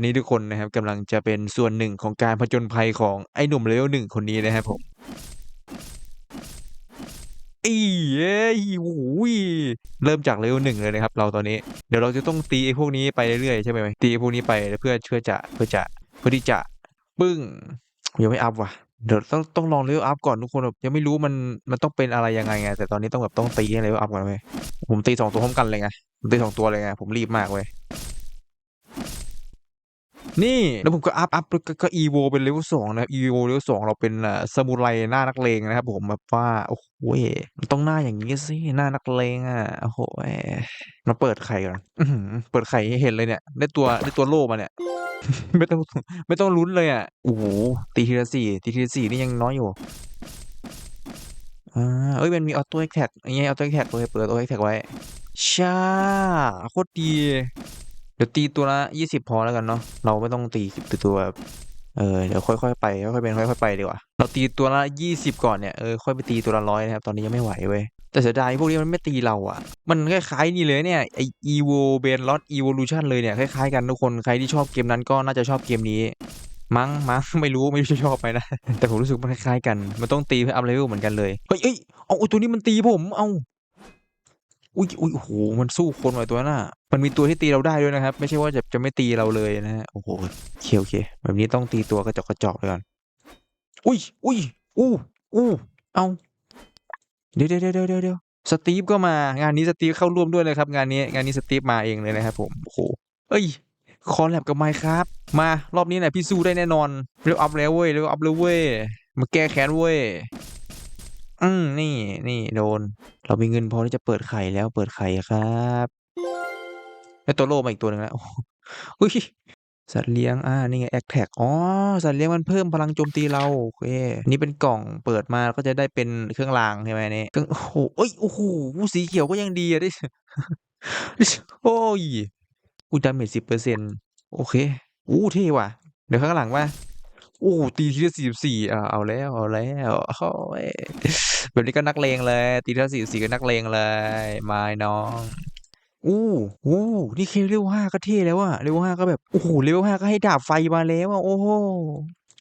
อนนี้ทุกคนนะครับกำลังจะเป็นส่วนหนึ่งของการผจญภัยของไอ้หนุ่มเลเวลหนึ่งคนนี้นะครับผมอีเอ้ยโอ้ยเริ่มจากเลเวลหนึ่งเลยนะครับ เราตอนนี้เดี๋ยวเราจะต้องตีไอ้พวกนี้ไปเรื่อยๆใช่ไหมตีไอ้พวกนี้ไปเพื่อเพื่อจะเพื่อจะเพื่อที่จะปึ้งยังไม่อัพว่ะเดี๋ยวต้องต้องลองเลเวลอัพก่อนทุกคนแบบยังไม่รู้มันมันต้องเป็นอะไรยังไงไงแต่ตอนนี้ต้องแบบต้องตีให้เลเวลอัพก่อนเว้ยผมตีสองตัวพร้อมกันเลยไงผมตีสองตัวเลยไงผมรีบมากเว้ย นี่แล้วผมก็อัพอัพก็ก็อีโวเป็นเลเวลสองนะอีโวเลเวลสองเราเป็นอ่าซามูไรหน้านักเลงนะครับผมแบบว่าโอ้โหต้องหน้าอย่างนี้สิหน้านักเลงอะโอ้โหมาเปิดไข่ก่อนเปิดไข่ให้เห็นเลยเนี่ยได้ตัวได้ตัวโล่มาเนี่ยไม่ต้องไม่ต้องลุ้นเลยอะโอ้โหตีทีละสี่ตีทีละสี่นี่ยังน้อยอยู่อ่าเอ้ยมันมีออโต้แท็กยังไงออโต้แท็กเลยเปิดออโต้แท็กไว้ชาโคตรดี ดี๋ยวตีตัวละยี่สิบพอแล้วกันเนาะเราไม่ต้องตีสิบตัวแบบเออเดี๋ยวค่อยๆไปค่อยๆเป็นค่อยๆไปดีกว่าเราตีตัวละยี่สิบก่อนเนี่ยเออค่อยไปตีตัวละร้อยนะครับตอนนี้ยังไม่ไหวเว้ยแต่เสียดายพวกนี้มันไม่ตีเราอะ มันคล้ายๆนี่เลยเนี่ยไอ evo b a n l o t evolution เลยเนี่ยคล้ายๆกันทุกคนใครที่ชอบเกมนั้นก็น่าจะชอบเกมนี้ มั้งมั้งไม่รู้ไม่รู้จะชอบไหมนะแต่ผมรู้สึกมันคล้ายๆกัน มันต้องตีเพื่ออัพเลเวลเหมือนกันเลยเฮ้ยเอ้ยเอาเอาตัวนี้มันตีผมเอา อุ้ยอุ้ยโอ้โหมันสู้คนไว้ตัวน่ะมันมีตัวที่ตีเราได้ด้วยนะครับ ไม่ใช่ว่าจะจะไม่ตีเราเลยนะฮะโอ้โหโอเคโอเคแบบนี้ต้องตีตัวกระจอกกระจอกไปก่อนอุ้ยอุ้ยอู้อู้เอาเดี๋ยวเดี๋ยวเดี๋ยวเดี๋ยวเดี๋ยวสตีฟก็มางานนี้สตีฟเข้าร่วมด้วยเลยครับ งานนี้งานนี้สตีฟมาเองเลยนะครับผมโอ้โหเอ้ยคอลแลบกับไมค์ครับมารอบนี้เนี่ยพี่สู้ได้แน่นอนเร็วอัพแล้วเว้ยเร็วอัพแล้วเว้ยมาแก้แค้นเว้ย อืม นี่ นี่โดน เรามีเงินพอที่จะเปิดไข่แล้ว เปิดไข่ครับได้วตัวโลมาอีกตัวหนึ่งแล้วอ้โหอุ๊ยสัตว์เลี้ยง อ่า นี่ไง ATAC อ๋อ สัตว์เลี้ยงมันเพิ่มพลังโจมตีเราโอเคนนี้เป็นกล่องเปิดมาก็จะได้เป็นเครื่องรางใช่ไหมนนี้เครื่องโอ้โฮเฮ้ย โอ้โฮสีเขียวก็ยังดีอะด้โอ๊ยอุ๊ย damage 10%โอเคโอ้เท่ว่ะ เดี๋ยวข้างหลังว่า โอ้ตีทีละ44อาเอาแล้วเอาแล้วโอ้ยแบบนี้ก็นักเลงเลย ตีทีละ44ก็นักเลงเลยมาอ้น้องโอ้โอ้นี่แค่ level 5ก็เท่แล้วอะ level 5ก็แบบโอ้โฮ level 5ก็ให้ดาบไฟมาแล้วอะโอ้โ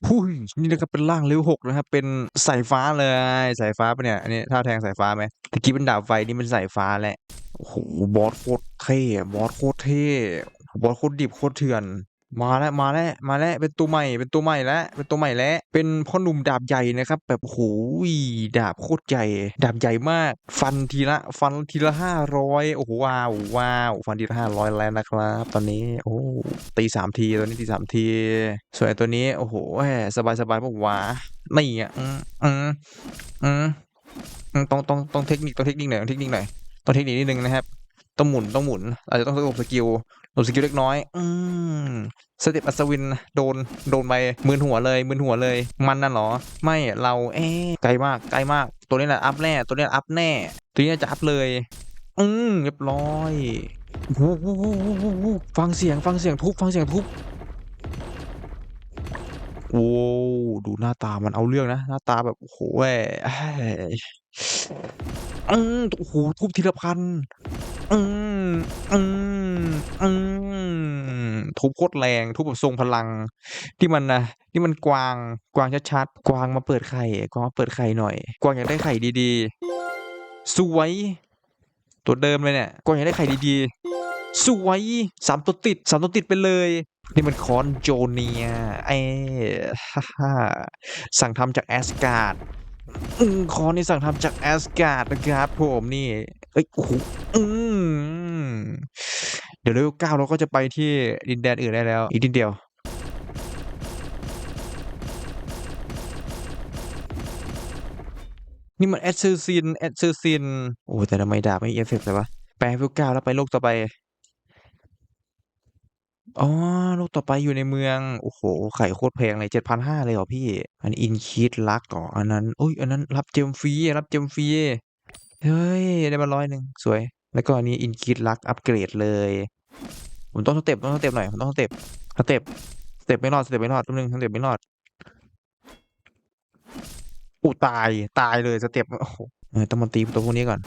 หุ้ยนี่นะครับเป็นร่าง level 6นะครับเป็นสายฟ้าเลยสายฟ้าปล่าเนี่ยอันนี้ท่าแทงสายฟ้าไหมตะกี้เป็นดาบไฟนี่เป็นสายฟ้าแหล้วโอ้โฮบอสโคตรเท่บอสโคตรเท่บอสโคตรดิบโคตรเถื่อน มาแล้วมาแล้วมาแล้วเป็นตัวใหม่เป็นตัวใหม่แล้วเป็นตัวใหม่แล้วเป็นพ่อหนุ่มดาบใหญ่นะครับ แบบโอ้โฮดาบโคตรใหญ่ ดาบใหญ่มาก ฟันทีละ ฟันทีละ500โอ้โฮว้าวว้าวฟันทีละ500แล้วนะครับ ตอนนี้โอ้ตี3ทีตัวนี้ตี3ทีส่วนตัวนี้โอ้โฮแหมสบายๆเปล่าวะนี่อะอืมอืมอืมอืมต้องต้องต้องเทคนิคต้องเทคนิคหน่อยต้องเทคนิคหน่อยต้องเทคนิคนิดหนึ่งนะครับต้องหมุนต้องหมุนอาจจะต้องหลบสกิล หลบสกิลเล็กน้อย อืมสเต็ปอัศวินโดนโดนไปมึนหัวเลยมึนหัวเลย มันน่ะเหรอ?ไม่เราเอ๊ไกลมากไกลมาก ตัวนี้แหละอัพแน่ตัวนี้อัพแน่ ตัวนี้จะอัพเลย อืมเรียบร้อยฟังเสียงฟังเสียงทุบฟังเสียงทุบโอ้ดูหน้าตามันเอาเรื่องนะ หน้าตาแบบโอ้โฮแว่เฮ้ยอืมโอ้โฮทุบทีละพัน อืมอืมอืมทุบโคตรแรง ทุบแบบทรงพลังนี่มันนะนี่มันกวางกวางชัดๆกวางมาเปิดไข่กวางมาเปิดไข่หน่อย กวางอยากได้ไข่ดีๆ สวย ตัวเดิมเลยเนี่ย กวางอยากได้ไข่ดีๆ สวย3ตัวติด3ตัวติดไปเลย นี่มันคอนโจเนียเอ๊สั่งทำจาก Asgard อื มคอนนี่สั่งทำจาก Asgard นะครับผมนี่เฮ้ยโอ้โฮอืมเดี๋ยว level 9เราก็จะไปที่ดินแดนอื่นได้แล้ว อีกนิดเดียวนี่มัน Assassin Assassin โอ้แต่ทำไมดาบไม่เอฟเฟกต์เลยวะไป level 9แล้วไปโลกต่อไป อ๋อโลกต่อไปอยู่ในเมือง โอ้โฮ ไข่โคตรแพงเลย 7,500 เลยเหรอพี่?อัน Increase Luck เหรอ?อันนั้น อุ๊ย อันนั้นรับเจมฟรี รับเจมฟรี เฮ้ย ได้มา 100 สวย แล้วก็อันนี้ Increase Luck อัปเกรดเลย ผมต้องสเต็ป ต้องสเต็ปหน่อย ผมต้องสเต็ป สเต็ป สเต็ปไม่รอด สเต็ปไม่รอด แป๊บหนึ่ง สเต็ปไม่รอดโอ้ตาย ตายเลยสเต็ป โอ้โฮ เออ ต้องมาตีตัวพวกนี้ก่อน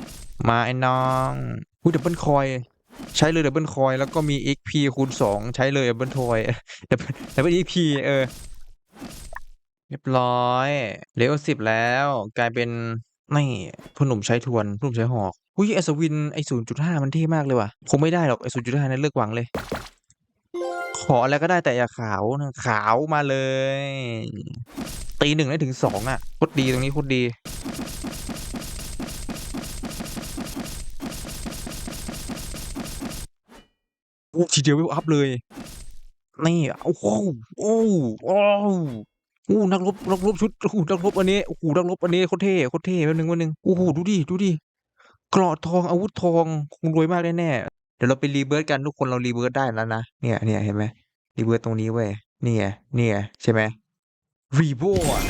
มาไอ้น้อง อุ๊ย Double Coin ใช้เลยดับเบิลคอยแล้วก็มี XP คูณสองใช้เลยดับเบิลทอยดับเบิลดับเบิล XP เออ เรียบร้อยเลเวลสิบแล้ว กลายเป็นไม่ผู้หนุ่มใช้ทวนผู้หนุ่มใช้หอกอุ้ยไอสวินไอศูนย์จุดห้ามันเท่มากเลยว่ะคงไม่ได้หรอกไอศูนย์จุดห้านั้นเลิกหวังเลย ขออะไรก็ได้แต่อย่าขาวนะขาวมาเลย ตีหนึ่งได้ถึงสองอะโคตรดีตรงนี้โคตรดี โอ้ทีเดียวเวลอัพเลย นี่โอ้โหโอ้โหโอ้โหโอ้นักรบนักรบชุดโอ้นักรบอันนี้โอ้โหนักรบอันนี้โคตรเท่โคตรเท่แป๊บนึงแป๊บนึงโอ้โหดูดิดูดิกราะทองอาวุธทองคงรวยมากแน่ๆเดี๋ยวเราไปรีเบิร์ตกันทุกคนเรารีเบิร์ตได้แล้วนะเนี่ยเนี่ยเห็นไหมรีเบิร์ตตรงนี้เว้ยเนี่ยเนี่ยใช่ไหมรีโบอะ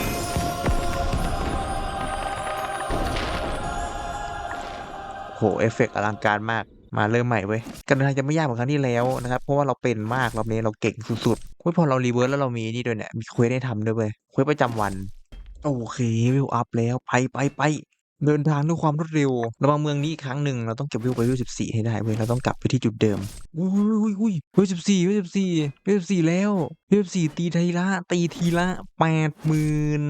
โหเอฟเฟกต์อลังการมาก มาเริ่มใหม่เว้ยการเดินทางจะไม่ยากเหมือนครั้งที่แล้วนะครับ เพราะว่าเราเป็นมากรอบนี้เราเก่งสุดๆเว้ยพอเรารีเวิร์สแล้วเรามีนี่ด้วยเนี่ย มีเควสให้ทำด้วยเว้ยเควสประจำวัน โอเควิวอัพแล้วไปไปไปเดินทางด้วยความรวดเร็วระวังเมืองนี้อีกครั้งหนึ่งเราต้องเก็บวิวไปวิวสิบสี่ให้ได้เว้ยเราต้องกลับไปที่จุดเดิมอุ้ยอุ้ยอุ้ยวิวสิบสี่วิวสิบสี่วิวสิบสี่แล้ววิวสิบสี่ตีทีละตีทีละแปดหมื่น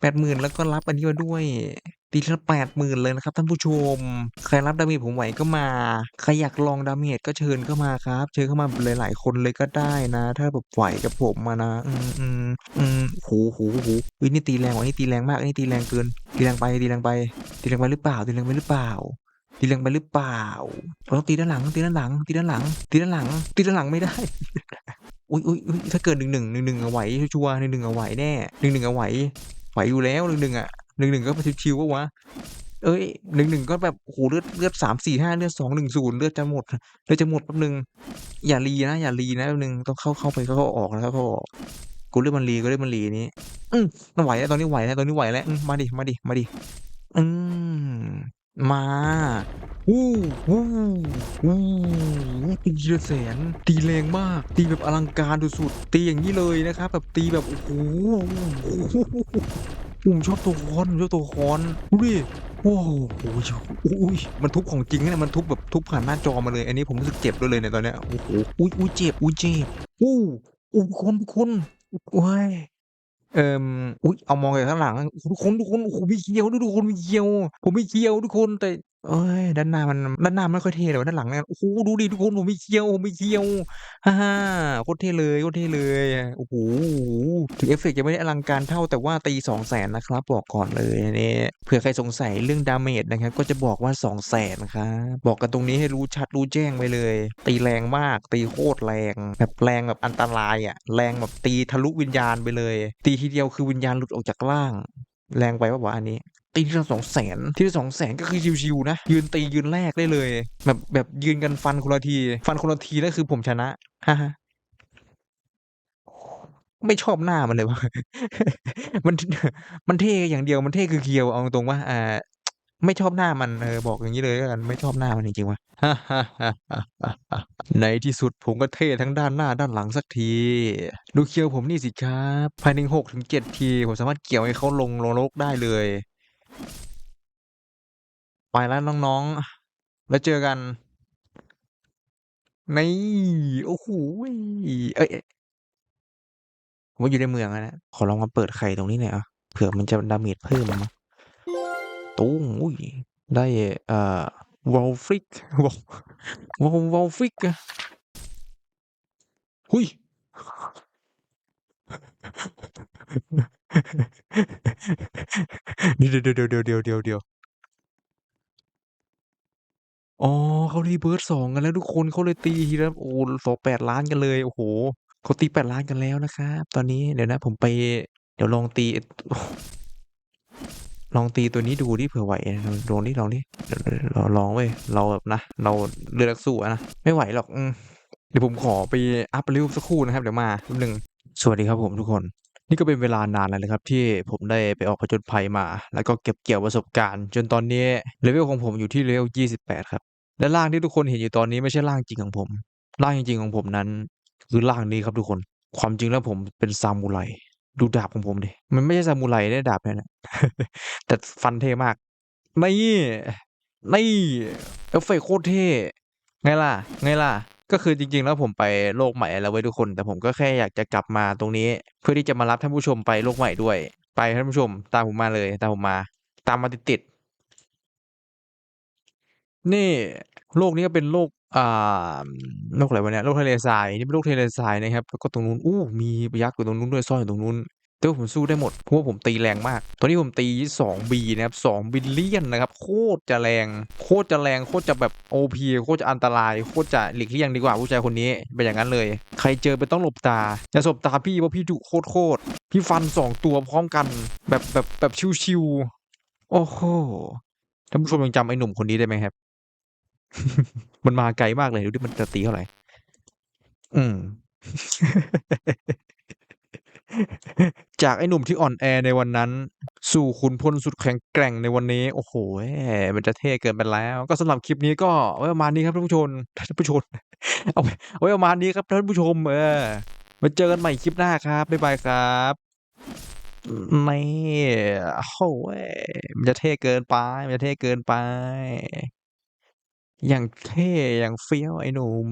แปดหมื่นแล้วก็รับอันนี้มาด้วย ตีละแปดหมื่นเลยนะครับท่านผู้ชม ใครรับดาเมจผมไหวก็มา ใครอยากลองดาเมจก็เชิญเข้ามาครับ เชิญเข้ามาหลาย ๆ คนเลยก็ได้นะ ถ้าแบบไหวกับผมมานะ อืมอืมอืมโหโหโหอุ้ยนี่ตีแรงว่ะนี่ตีแรงมากนี่ตีแรงเกิน ตีแรงไปตีแรงไปตีแรงไปหรือเปล่าตีแรงไปหรือเปล่าตีแรงไปหรือเปล่าเราต้องตีด้านหลังตีด้านหลัง ตีด้านหลัง ตีด้านหลัง ตีด้านหลังไม่ได้อุ้ยอุ้ยอุ้ยถ้าเกิดหนึ่งหนึ่งหนึ่งหนึ่งเอาไหวชัวร์หนึ่งหนึ่งเอาไหวแน่หนึ่งหนึ่งเอาไหวไหวอยู่แล้วหนึ่งหนึ่งอะ หนึ่งหนึ่งก็ไปชิวๆวะวะเอ้ยหนึ่งหนึ่งก็แบบโอ้โหเลือดเลือดสามสี่ห้าเลือดสองหนึ่งศูนย์เลือดจะหมดเลือดจะหมดแป๊บนึงอย่ารีนะ อย่ารีนะแป๊บนึงต้องเข้าเข้าไปเข้าออกนะครับเข้าออกกูเลือดมันรีกูเลือดมันรีนี้อืมมันไหวแล้วตอนนี้ไหวแล้วตอนนี้ไหวแล้วมาดิมาดิมาดิอืมมาวู้วู้วู้ตีละแสนตีแรงมาก ตีแบบอลังการสุดๆตีอย่างนี้เลยนะครับแบบตีแบบโอ้โห ผมชอบตัวคอนชอบตัวคอนดูดิโอ้โหอุ้ยมันทุบของจริงนะมันทุบแบบทุบผ่านหน้าจอมาเลย อันนี้ผมรู้สึกเจ็บด้วยเลยในตอนเนี้ยโอ้โหอุ้ยอุ้ยเจ็บอุ้ยเจ็บอู้อู้คนคนว้ายเอ่มอุ้ยเอามองจากข้างหลังทุกคนทุกคนโอ้โหมีเคียวทุกคนมีเคียว ผมมีเคียวทุกคนแต่เอ้ยด้านหน้ามัน ด้านหน้าไม่ค่อยเท่เลยว่ะด้านหลังเนี่ย โอ้โหดูดิทุกคน ผมมีเคียว ผมมีเคียว ฮ่าฮ่าโคตรเท่เลย โคตรเท่เลยโอ้โหถึงเอฟเฟกต์จะไม่ได้อลังการเท่า แต่ว่าตีสองแสนนะครับ บอกก่อนเลยอันนี้ เผื่อใครสงสัยเรื่องดาเมจนะครับ ก็จะบอกว่าสองแสนครับ บอกกันตรงนี้ให้รู้ชัดรู้แจ้งไปเลย ตีแรงมาก ตีโคตรแรง แบบแรงแบบอันตรายอะแรงแบบตีทะลุวิญญาณไปเลย ตีทีเดียวคือวิญญาณหลุดออกจากร่าง แรงไปปะวะอันนี้ ตีทีละสองแสนทีละสองแสนก็คือชิวๆนะ ยืนตียืนแรกได้เลย แบบแบบยืนกันฟันคนละที ฟันคนละทีนั่นคือผมชนะฮ่าฮ่าไม่ชอบหน้ามันเลยวะมันมันเท่อย่างเดียวมันเท่คือเคียวเอาตรงว่าอ่าไม่ชอบหน้ามันเออบอกอย่างนี้เลยกันไม่ชอบหน้ามันจริงๆว่ะฮ่าฮ่าในที่สุดผมก็เท่ทั้งด้านหน้าด้านหลังสักที ดูเคียวผมนี่สิครับภายในหกถึงเจ็ดที ผมสามารถเกี่ยวให้เขาลงลงโลกได้เลย ไปแล้วน้องๆ แล้วเจอกัน ในโอ้โหเอ้ยผมว่าอยู่ในเมืองนะขอลองมาเปิดไข่ตรงนี้หน่อยอะเผื่อมันจะดาเมจเพิ่มมาตุ้งอุ้ยได้เอ่อวอลฟริกวอลวอลวอลฟริกอะหุย เดี๋ยวเดี๋ยวเดี๋ยวเดี๋ยวเดี๋ยวเดี๋ยวเดี๋ยว อ๋อ เขารีเบิร์ตสองกันแล้วทุกคน เขาเลยตีทีละ โอ้สองแปดล้านกันเลย โอ้โหเขาตีแปดล้านกันแล้วนะครับ ตอนนี้ เดี๋ยวนะ ผมไป เดี๋ยวลองตี ลองตีตัวนี้ดูดิ เผื่อไหวนะลองดิ ลองดิ เดี๋ยวเดี๋ยวเราลองเว้ย เราแบบนะ เราเลือดนักสู้อะนะ ไม่ไหวหรอก อืม เดี๋ยวผมขอไปอัพร็วสักครู่นะครับ เดี๋ยวมาแป๊บนึงสวัสดีครับผมทุกคน นี่ก็เป็นเวลานานแล้วนะครับที่ผมได้ไปออกผจญภัยมา แล้วก็เก็บเกี่ยวประสบการณ์ จนตอนนี้เลเวลของผมอยู่ที่เลเวล 28 ครับ และร่างที่ทุกคนเห็นอยู่ตอนนี้ไม่ใช่ร่างจริงของผม ร่างจริงๆของผมนั้น คือร่างนี้ครับทุกคน ความจริงแล้วผมเป็นซามูไร ดูดาบของผมดิ มันไม่ใช่ซามูไรได้ดาบเนี่ยนะแต่ฟันเท่มาก นี่ นี่เอฟเฟกต์โคตรเท่ ไงล่ะ ไงล่ะ ก็คือจริง ๆ แล้วผมไปโลกใหม่แล้วเว้ยทุกคน แต่ผมก็แค่อยากจะกลับมาตรงนี้ เพื่อที่จะมารับท่านผู้ชมไปโลกใหม่ด้วย ไปท่านผู้ชม ตามผมมาเลย ตามผมมา ตามมาติดๆนี่โลกนี้ก็เป็นโลกอ่าโลกอะไรวะเนี่ยโลกทะเลทรายนี่เป็นโลกทะเลทรายนะครับแล้วก็ตรงนู้นโอ้มียักษ์อยู่ตรงนู้นด้วยซ่อนอยู่ตรงนู้น แต่ว่าผมสู้ได้หมดเพราะว่าผมตีแรงมาก ตอนนี้ผมตี 2B นะครับ2 Billion นะครับ โคตรจะแรง โคตรจะแรง โคตรจะแบบ OP โคตรจะอันตราย โคตรจะหลีกเลี่ยงดีกว่าผู้ชายคนนี้เป็นอย่างนั้นเลย ใครเจอไปต้องหลบตาอย่าสบตาพี่เพราะพี่ดุโคตรๆพี่ฟัน 2 ตัวพร้อมกัน แบบแบบแบบชิลๆโอ้โฮท่านผู้ชมยังจำไอ้หนุ่มคนนี้ได้ไหมครับ?มันมาไกลมากเลยดูดิมันจะตีเท่าไหร่อืม จากไอ้หนุ่มที่อ่อนแอในวันนั้น สู่ขุนพลสุดแข็งแกร่งในวันนี้ โอ้โฮมันจะเท่เกินไปแล้ว ก็สำหรับคลิปนี้ก็ไว้ประมาณนี้ครับท่านผู้ชนท่านผู้ชนเอาไว้ประมาณนี้ครับท่านผู้ชม เออไว้เจอกันใหม่คลิปหน้าครับบ๊ายบายครับนี่โอ้โฮมันจะเท่เกินไป มันจะเท่เกินไป อย่างเท่อย่างเฟี้ยวไอ้หนุ่ม